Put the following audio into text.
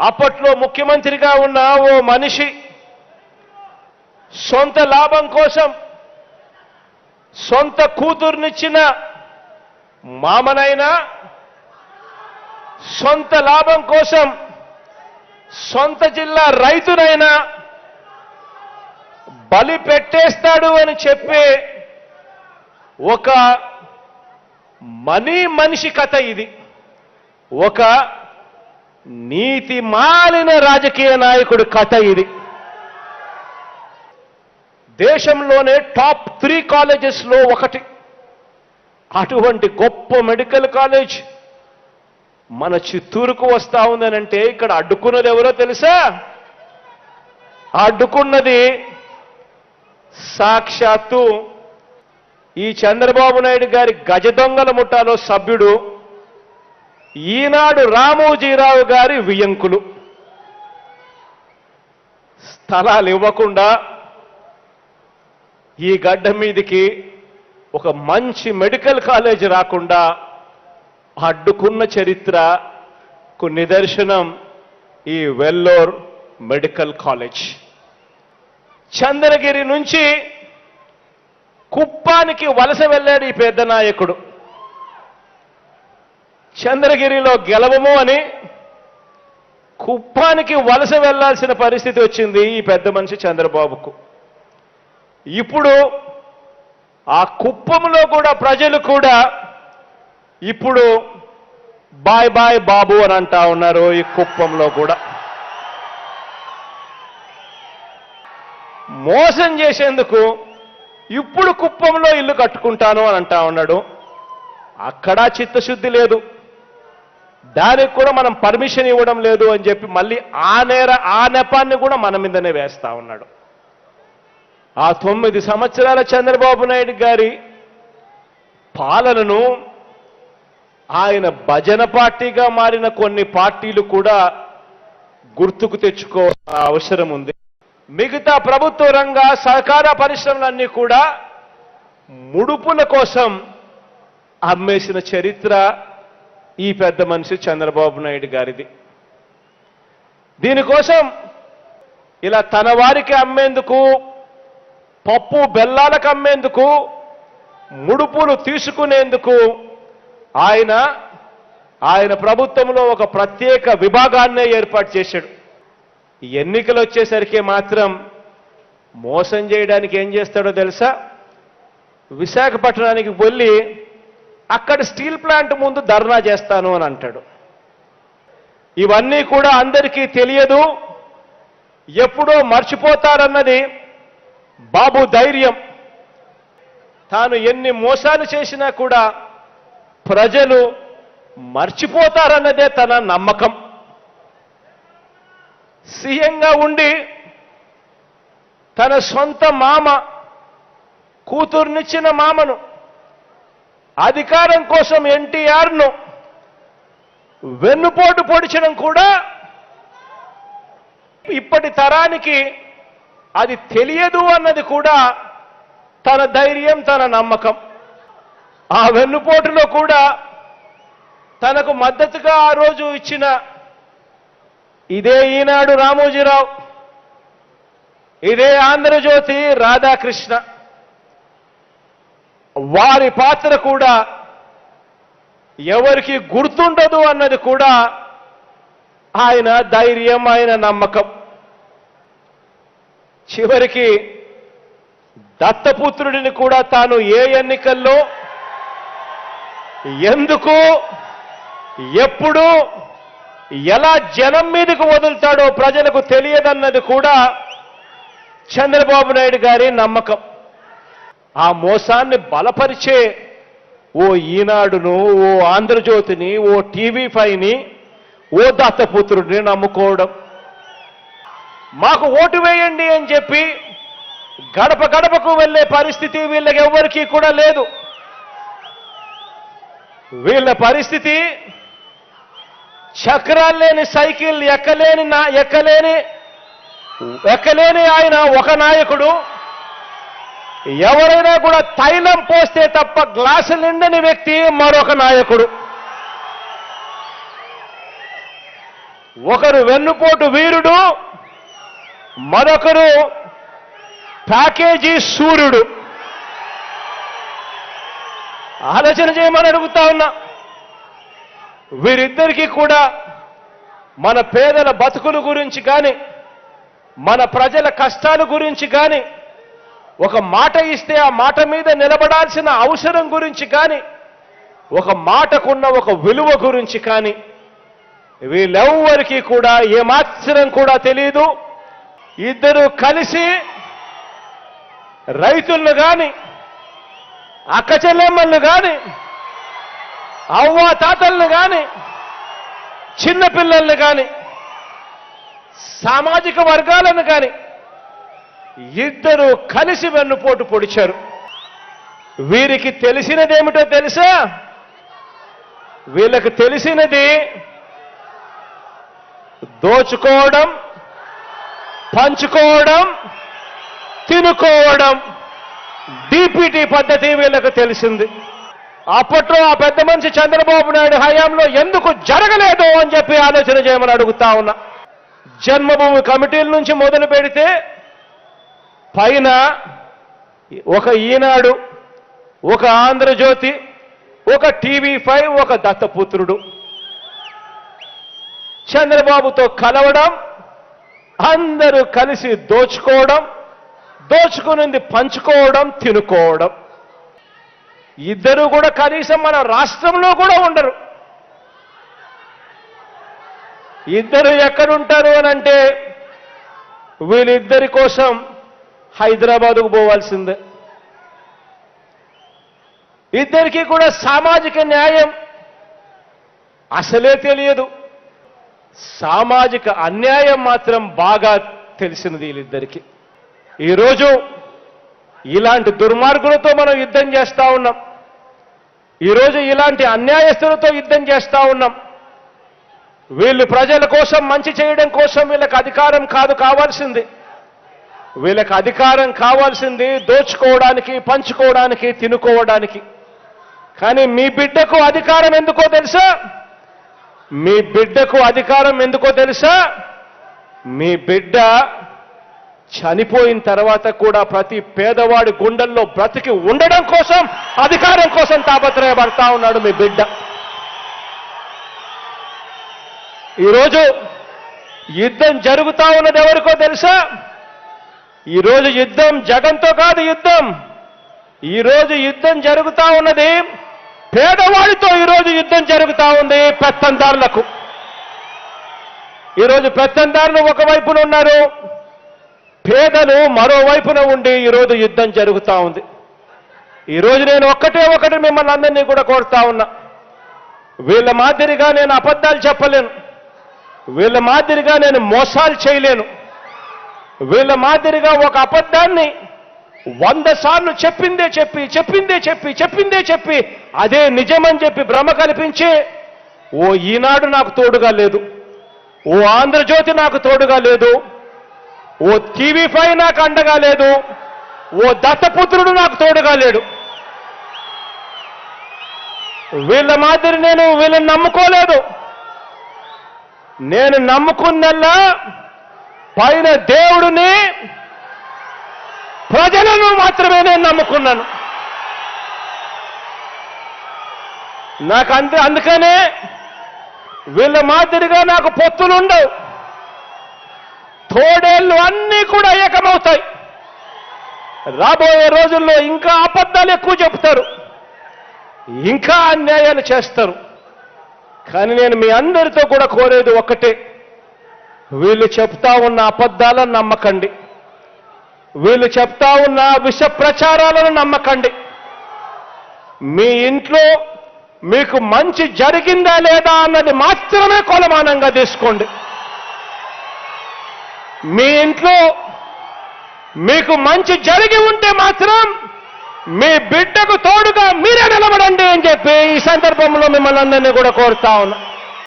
అప్పట్లో ముఖ్యమంత్రిగా ఉన్న ఓ మనిషి సొంత లాభం కోసం సొంత కూతుర్నిచ్చిన మామనైనా సొంత లాభం కోసం సొంత జిల్లా రైతునైనా బలి పెట్టేస్తాడు అని చెప్పే ఒక మనీ మనిషి కథ ఇది. ఒక నీతి మాలిన రాజకీయ నాయకుడి కథ ఇది. దేశంలోనే టాప్ త్రీ కాలేజెస్లో ఒకటి. అటువంటి గొప్ప మెడికల్ కాలేజ్ మన చిత్తూరుకు వస్తా ఉందనంటే ఇక్కడ అడ్డుకున్నది ఎవరో తెలుసా? అడ్డుకున్నది సాక్షాత్తు ఈ చంద్రబాబు నాయుడు గారి గజ దొంగల ముఠాలో సభ్యుడు ఈనాడు రామోజీరావు గారి వియంకులు. స్థలాలు ఇవ్వకుండా ఈ గడ్డ మీదికి ఒక మంచి మెడికల్ కాలేజ్ రాకుండా అడ్డుకున్న చరిత్రకు నిదర్శనం ఈ వెల్లోర్ మెడికల్ కాలేజ్. చంద్రగిరి నుంచి కుప్పానికి వలస వెళ్ళాడు ఈ పెద్ద నాయకుడు. చంద్రగిరిలో గెలవము అని కుప్పానికి వలస వెళ్ళాల్సిన పరిస్థితి వచ్చింది ఈ పెద్ద మనిషి చంద్రబాబుకు. ఇప్పుడు ఆ కుప్పంలో కూడా ప్రజలు కూడా ఇప్పుడు బాయ్ బాయ్ బాబు అని అంటా ఉన్నారు ఈ కుప్పంలో కూడా. మోసం చేసేందుకు ఇప్పుడు కుప్పంలో ఇల్లు కట్టుకుంటాను అని అంటా ఉన్నాడు. అక్కడా చిత్తశుద్ధి లేదు. దానికి కూడా మనం పర్మిషన్ ఇవ్వడం లేదు అని చెప్పి మళ్ళీ ఆ నేర ఆ నెపాన్ని కూడా మన మీదనే వేస్తా ఉన్నాడు. ఆ తొమ్మిది సంవత్సరాల చంద్రబాబు నాయుడు గారి పాలనను ఆయన భజన పార్టీగా మారిన కొన్ని పార్టీలు కూడా గుర్తుకు తెచ్చుకోవాల్సిన అవసరం ఉంది. మిగతా ప్రభుత్వ రంగ సహకార పరిశ్రమలన్నీ కూడా ముడుపుల కోసం అమ్మేసిన చరిత్ర ఈ పెద్ద మనిషి చంద్రబాబు నాయుడు గారిది. దీనికోసం ఇలా తన వారికి అమ్మేందుకు పప్పు బెల్లాలకు అమ్మేందుకు ముడుపులు తీసుకునేందుకు ఆయన ఆయన ప్రభుత్వంలో ఒక ప్రత్యేక విభాగాన్నే ఏర్పాటు చేశాడు. ఎన్నికలు వచ్చేసరికి మాత్రం మోసం చేయడానికి ఏం చేస్తాడో తెలుసా? విశాఖపట్నానికి వెళ్ళి అక్కడ స్టీల్ ప్లాంట్ ముందు ధర్నా చేస్తాను అని అంటాడు. ఇవన్నీ కూడా అందరికీ తెలియదు. ఎప్పుడో మర్చిపోతారన్నది బాబు ధైర్యం. తాను ఎన్ని మోసాలు చేసినా కూడా ప్రజలు మర్చిపోతారన్నదే తన నమ్మకం. సీఎంగా ఉండి తన సొంత మామ కూతుర్నిచ్చిన మామను అధికారం కోసం ఎన్టీఆర్ను వెన్నుపోటు పొడిచడం కూడా ఇప్పటి తరానికి అది తెలియదు అన్నది కూడా తన ధైర్యం తన నమ్మకం. ఆ వెన్నుపోటులో కూడా తనకు మద్దతుగా ఆ రోజు ఇచ్చిన ఇదే ఈనాడు రామోజీరావు ఇదే ఆంధ్రజ్యోతి రాధాకృష్ణ. వారి పాత్ర కూడా ఎవరికి గుర్తుండదు అన్నది కూడా ఆయన ధైర్యం ఆయన నమ్మకం. చివరికి దత్తపుత్రుడిని కూడా తాను ఏ ఎన్నికల్లో ఎందుకు ఎప్పుడు ఎలా జనం మీదకు వదులుతాడో ప్రజలకు తెలియదన్నది కూడా చంద్రబాబు నాయుడు గారి నమ్మకం. ఆ మోసాన్ని బలపరిచే ఓ ఈనాడును ఓ ఆంధ్రజ్యోతిని ఓ టీవీ ఫైవ్ని ఓ దత్తపుత్రుడిని నమ్ముకోవడం. మాకు ఓటు వేయండి అని చెప్పి గడప గడపకు వెళ్ళే పరిస్థితి వీళ్ళకి ఎవ్వరికీ కూడా లేదు. వీళ్ళ పరిస్థితి చక్రాలు లేని సైకిల్ ఎక్కలేని నా ఎక్కలేని ఎక్కలేని ఆయన ఒక నాయకుడు ఎవరైనా కూడా తైలం పోస్తే తప్ప గ్లాసు నిండని వ్యక్తి మరొక నాయకుడు. ఒకరు వెన్నుపోటు వీరుడు మరొకరు ప్యాకేజీ సూర్యుడు. ఆలోచన చేయమని అడుగుతా ఉన్నా. వీరిద్దరికీ కూడా మన పేదల బతుకుల గురించి కానీ మన ప్రజల కష్టాల గురించి కానీ ఒక మాట ఇస్తే ఆ మాట మీద నిలబడాల్సిన అవసరం గురించి కానీ ఒక మాటకున్న ఒక విలువ గురించి కానీ వీళ్ళెవ్వరికీ కూడా ఏమాత్రం కూడా తెలియదు ఇద్దరు కలిసి రైతులను కానీ అక్క చెల్లెమ్మలను కానీ అవ్వ తాతలను కానీ చిన్నపిల్లల్ని కానీ సామాజిక వర్గాలను కానీ ఇద్దరు కలిసి వెన్నుపోటు పొడిచారు. వీరికి తెలిసినదేమిటో తెలుసా? వీళ్ళకి తెలిసినది దోచుకోవడం పంచుకోవడం తినుకోవడం. డిపిటి పద్ధతి వీళ్ళకి తెలిసింది. అప్పట్లో ఆ పెద్ద మనిషి చంద్రబాబు నాయుడు హయాంలో ఎందుకు జరగలేదు అని చెప్పి ఆలోచన చేయమని అడుగుతా ఉన్నా. జన్మభూమి కమిటీల నుంచి మొదలు పెడితే పైన ఒక ఈనాడు ఒక ఆంధ్రజ్యోతి ఒక టీవీ ఫైవ్ ఒక దత్తపుత్రుడు. చంద్రబాబుతో కలవడం అందరూ కలిసి దోచుకోవడం దోచుకునింది పంచుకోవడం తినుకోవడం. ఇద్దరు కూడా కనీసం మన రాష్ట్రంలో కూడా ఉండరు. ఇద్దరు ఎక్కడుంటారు అని అంటే వీళ్ళిద్దరి కోసం హైదరాబాదుకు పోవాల్సిందే. ఇద్దరికీ కూడా సామాజిక న్యాయం అసలే తెలియదు. సామాజిక అన్యాయం మాత్రం బాగా తెలిసినది వీళ్ళిద్దరికీ. ఈరోజు ఇలాంటి దుర్మార్గులతో మనం యుద్ధం చేస్తా ఉన్నాం. ఈరోజు ఇలాంటి అన్యాయస్తులతో యుద్ధం చేస్తా ఉన్నాం. వీళ్ళు ప్రజల కోసం మంచి చేయడం కోసం వీళ్ళకి అధికారం కాదు కావాల్సింది. వీళ్ళకి అధికారం కావాల్సింది దోచుకోవడానికి పంచుకోవడానికి తినుకోవడానికి. కానీ మీ బిడ్డకు అధికారం ఎందుకో తెలుసా? మీ బిడ్డకు అధికారం ఎందుకో తెలుసా? మీ బిడ్డ చనిపోయిన తర్వాత కూడా ప్రతి పేదవాడి గుండెల్లో బ్రతికి ఉండడం కోసం అధికారం కోసం తాపత్రయపడతా ఉన్నాడు మీ బిడ్డ. ఈరోజు యుద్ధం జరుగుతా ఉన్నది ఎవరికో తెలుసా? ఈరోజు యుద్ధం జగన్తో కాదు యుద్ధం. ఈరోజు యుద్ధం జరుగుతూ ఉన్నది పేదవాడితో ఈరోజు యుద్ధం జరుగుతూ ఉంది పెత్తందారులకు. ఈరోజు పెత్తందారులు ఒకవైపున ఉన్నారు పేదలు మరోవైపున ఉండి ఈరోజు యుద్ధం జరుగుతూ ఉంది. ఈరోజు నేను ఒక్కటే ఒకటి మిమ్మల్ని అందరినీ కూడా కోరుతా ఉన్నా. వీళ్ళ మాదిరిగా నేను అబద్ధాలు చెప్పలేను. వీళ్ళ మాదిరిగా నేను మోసాలు చేయలేను. వీళ్ళ మాదిరిగా ఒక అబద్ధాన్ని వంద సార్లు చెప్పిందే చెప్పి చెప్పిందే చెప్పి చెప్పిందే చెప్పి అదే నిజమని చెప్పి భ్రమ కల్పించి ఓ ఈనాడు నాకు తోడుగా లేదు. ఓ ఆంధ్రజ్యోతి నాకు తోడుగా లేదు. ఓ టీవీ ఫైవ్ నాకు అండగా లేదు. ఓ దత్తపుత్రుడు నాకు తోడుగా లేడు. వీళ్ళ మాదిరి నేను వీళ్ళని నమ్ముకోలేదు. నేను నమ్ముకున్నల్లా పైన దేవుడిని ప్రజలను మాత్రమే నేను నమ్ముకున్నాను. నాకు అంతే అందుకనే వీళ్ళ మాదిరిగా నాకు పొత్తులు ఉండవు తోడేళ్ళు అన్నీ కూడా ఏకమవుతాయి. రాబోయే రోజుల్లో ఇంకా అబద్ధాలు ఎక్కువ చెప్తారు. ఇంకా అన్యాయాలు చేస్తారు. కానీ నేను మీ అందరితో కూడా కోరేది ఒక్కటే. వీళ్ళు చెప్తా ఉన్న అబద్ధాలను నమ్మకండి. వీళ్ళు చెప్తా ఉన్న విష ప్రచారాలను నమ్మకండి. మీ ఇంట్లో మీకు మంచి జరిగిందా లేదా అన్నది మాత్రమే కొలమానంగా తీసుకోండి. మీ ఇంట్లో మీకు మంచి జరిగి ఉంటే మాత్రం మీ బిడ్డకు తోడుగా మీరే నిలబడండి అని చెప్పి ఈ సందర్భంలో మిమ్మల్ని అందరినీ కూడా కోరుతా ఉన్నా.